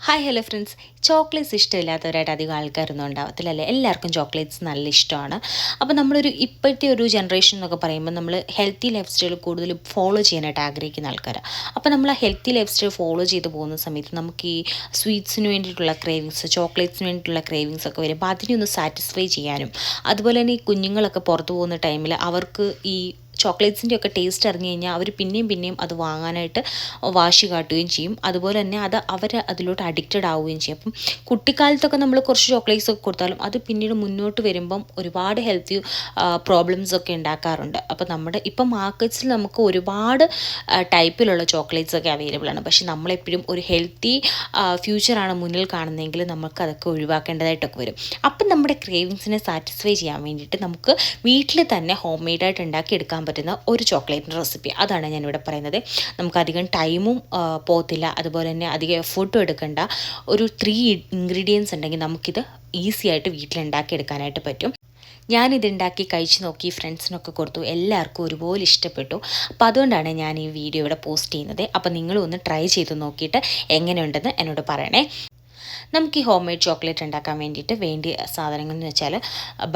Hi hello friends chocolates ഇഷ്ടമില്ലാത്തവരായിട്ട് അധികം ആൾക്കാരൊന്നും ഉണ്ടാവത്തില്ല അല്ലേ എല്ലാവർക്കും ചോക്ലേറ്റ്സ് നല്ല ഇഷ്ടമാണ്. അപ്പോൾ നമ്മളൊരു ഇപ്പോഴത്തെ ഒരു ജനറേഷൻ എന്നൊക്കെ പറയുമ്പോൾ നമ്മൾ ഹെൽത്തി ലൈഫ് സ്റ്റൈൽ കൂടുതൽ ഫോളോ ചെയ്യാനായിട്ട് ആഗ്രഹിക്കുന്ന ആൾക്കാരാണ് അപ്പോൾ നമ്മൾ ആ ഹെൽത്തി ലൈഫ് സ്റ്റൈൽ ഫോളോ ചെയ്ത് പോകുന്ന സമയത്ത് നമുക്ക് ഈ സ്വീറ്റ്സിന് വേണ്ടിയിട്ടുള്ള ക്രേവിങ്സ് ചോക്ലേറ്റ്സിന് വേണ്ടിയിട്ടുള്ള ക്രേവിങ്സ് ഒക്കെ വരുമ്പോൾ അതിനെ ഒന്ന് സാറ്റിസ്ഫൈ ചെയ്യാനും അതുപോലെ തന്നെ ഈ കുഞ്ഞുങ്ങളൊക്കെ പുറത്തു പോകുന്ന ടൈമിൽ അവർക്ക് ഈ ചോക്ലേറ്റ്സിന്റെ ഒക്കെ ടേസ്റ്റ് അറിഞ്ഞു കഴിഞ്ഞാൽ അവർ പിന്നെയും പിന്നെയും അത് വാങ്ങാനായിട്ട് വാശി കാട്ടുകയും ചെയ്യും. അതുപോലെ തന്നെ അത് അവർ അതിലോട്ട് അഡിക്റ്റഡ് ആവുകയും ചെയ്യും. അപ്പം കുട്ടിക്കാലത്തൊക്കെ നമ്മൾ കുറച്ച് ചോക്ലേറ്റ്സ് ഒക്കെ കൊടുത്താലും അത് പിന്നീട് മുന്നോട്ട് വരുമ്പം ഒരുപാട് ഹെൽത്തി പ്രോബ്ലംസ് ഒക്കെ ഉണ്ടാക്കാറുണ്ട്. അപ്പോൾ നമ്മുടെ ഇപ്പം മാർക്കറ്റ്സിൽ നമുക്ക് ഒരുപാട് ടൈപ്പിലുള്ള ചോക്ലേറ്റ്സ് ഒക്കെ അവൈലബിൾ ആണ്. പക്ഷെ നമ്മളെപ്പോഴും ഒരു ഹെൽത്തി ഫ്യൂച്ചറാണ് മുന്നിൽ കാണുന്നതെങ്കിൽ നമുക്ക് അതൊക്കെ ഒഴിവാക്കേണ്ടതായിട്ടൊക്കെ വരും. അപ്പം നമ്മുടെ ക്രേവിങ്സിനെ സാറ്റിസ്ഫൈ ചെയ്യാൻ വേണ്ടിയിട്ട് നമുക്ക് വീട്ടിൽ തന്നെ ഹോം മെയ്ഡായിട്ട് ഉണ്ടാക്കി എടുക്കാൻ പറ്റുന്ന ഒരു ചോക്ലേറ്റിന്റെ റെസിപ്പി. അതാണ് ഞാനിവിടെ പറയുന്നത്. നമുക്കധികം ടൈമും പോകത്തില്ല. അതുപോലെ തന്നെ അധികം എഫേർട്ടും എടുക്കേണ്ട. ഒരു ത്രീ ഇൻഗ്രീഡിയൻസ് ഉണ്ടെങ്കിൽ നമുക്കിത് ഈസി ആയിട്ട് വീട്ടിലുണ്ടാക്കി എടുക്കാനായിട്ട് പറ്റും. ഞാനിത് ഉണ്ടാക്കി കഴിച്ച് നോക്കി ഫ്രണ്ട്സിനൊക്കെ കൊടുത്തു എല്ലാവർക്കും ഒരുപോലെ ഇഷ്ടപ്പെട്ടു. അപ്പോൾ അതുകൊണ്ടാണ് ഞാൻ ഈ വീഡിയോ ഇവിടെ പോസ്റ്റ് ചെയ്യുന്നത്. അപ്പോൾ നിങ്ങളും ഒന്ന് ട്രൈ ചെയ്ത് നോക്കിയിട്ട് എങ്ങനെയുണ്ടെന്ന് എന്നോട് പറയണേ. നമുക്ക് ഈ ഹോം മെയ്ഡ് ചോക്ലേറ്റ് ഉണ്ടാക്കാൻ വേണ്ടിയിട്ട് വേണ്ടിയ സാധനങ്ങൾ എന്ന് വെച്ചാൽ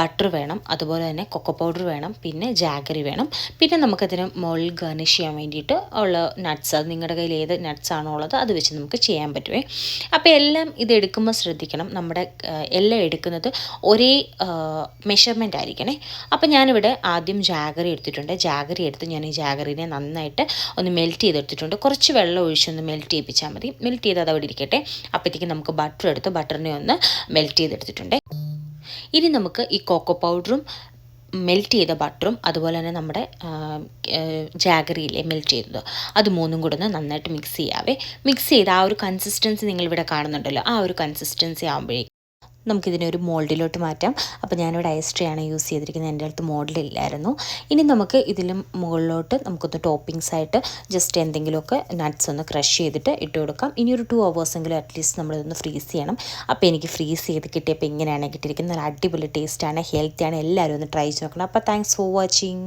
ബട്ടർ വേണം അതുപോലെ തന്നെ കൊക്കോ പൗഡർ വേണം പിന്നെ ജാഗറി വേണം. പിന്നെ നമുക്കതിന് മുകളിൽ ഗർണിഷ് ചെയ്യാൻ വേണ്ടിയിട്ട് ഉള്ള നട്ട്സ് അത് നിങ്ങളുടെ കയ്യിൽ ഏത് നട്ട്സ് ആണോ ഉള്ളത് അത് വെച്ച് നമുക്ക് ചെയ്യാൻ പറ്റുമേ അപ്പോൾ എല്ലാം ഇത് എടുക്കുമ്പോൾ ശ്രദ്ധിക്കണം. നമ്മുടെ എല്ലാം എടുക്കുന്നത് ഒരേ മെഷർമെന്റ് ആയിരിക്കണേ. അപ്പോൾ ഞാനിവിടെ ആദ്യം ജാഗറി എടുത്തിട്ടുണ്ട്. ജാഗറി എടുത്ത് ഞാൻ ഈ ജാഗറിനെ നന്നായിട്ട് ഒന്ന് മെൽറ്റ് ചെയ്തെടുത്തിട്ടുണ്ട്. കുറച്ച് വെള്ളം ഒഴിച്ചൊന്ന് മെൽറ്റ് ചെയ്യിപ്പിച്ചാൽ മതി. മെൽറ്റ് ചെയ്ത് അത് അവിടെ ഇരിക്കട്ടെ. അപ്പോഴത്തേക്ക് നമുക്ക് ബട്ടർ എടുത്ത് ബട്ടറിനെ ഒന്ന് മെൽറ്റ് ചെയ്തെടുത്തിട്ടുണ്ട്. ഇനി നമുക്ക് ഈ കോക്കോ പൗഡറും മെൽറ്റ് ചെയ്ത ബട്ടറും അതുപോലെ തന്നെ നമ്മുടെ ജാഗറിയിലെ മെൽറ്റ് ചെയ്തത്. അത് മൂന്നും കൂടെ ഒന്ന് നന്നായിട്ട് മിക്സ് ചെയ്യാവേ. മിക്സ് ചെയ്ത് ആ ഒരു കൺസിസ്റ്റൻസി നിങ്ങളിവിടെ കാണുന്നുണ്ടല്ലോ. ആ ഒരു കൺസിസ്റ്റൻസി ആകുമ്പോഴേക്കും നമുക്കിതിനെ ഒരു മോൾഡിലോട്ട് മാറ്റാം. അപ്പോൾ ഞാനിവിടെ ഐസ്ട്രിയാണ് യൂസ് ചെയ്തിരിക്കുന്നത്. എന്റെ അടുത്ത് മോൾഡിലില്ലായിരുന്നു ഇനി നമുക്ക് ഇതിലും മുകളിലോട്ട് നമുക്കൊന്ന് ടോപ്പിങ്സ് ആയിട്ട് ജസ്റ്റ് എന്തെങ്കിലുമൊക്കെ നട്ട്സ് ഒന്ന് ക്രഷ് ചെയ്തിട്ട് ഇട്ട് കൊടുക്കാം. ഇനി ഒരു ടു അവേഴ്സെങ്കിലും അറ്റ്ലീസ്റ്റ് നമ്മളിതൊന്ന് ഫ്രീസ് ചെയ്യണം. അപ്പോൾ എനിക്ക് ഫ്രീസ് ചെയ്ത് കിട്ടിയപ്പോൾ ഇങ്ങനെയാണ് കിട്ടിയിരിക്കുന്നത്. നല്ല അടിപൊളി ടേസ്റ്റാണ് ഹെൽത്തിയാണ് എല്ലാവരും ഒന്ന് ട്രൈ ചെയ്ത് നോക്കണം. അപ്പോൾ താങ്ക്സ് ഫോർ വാച്ചിങ്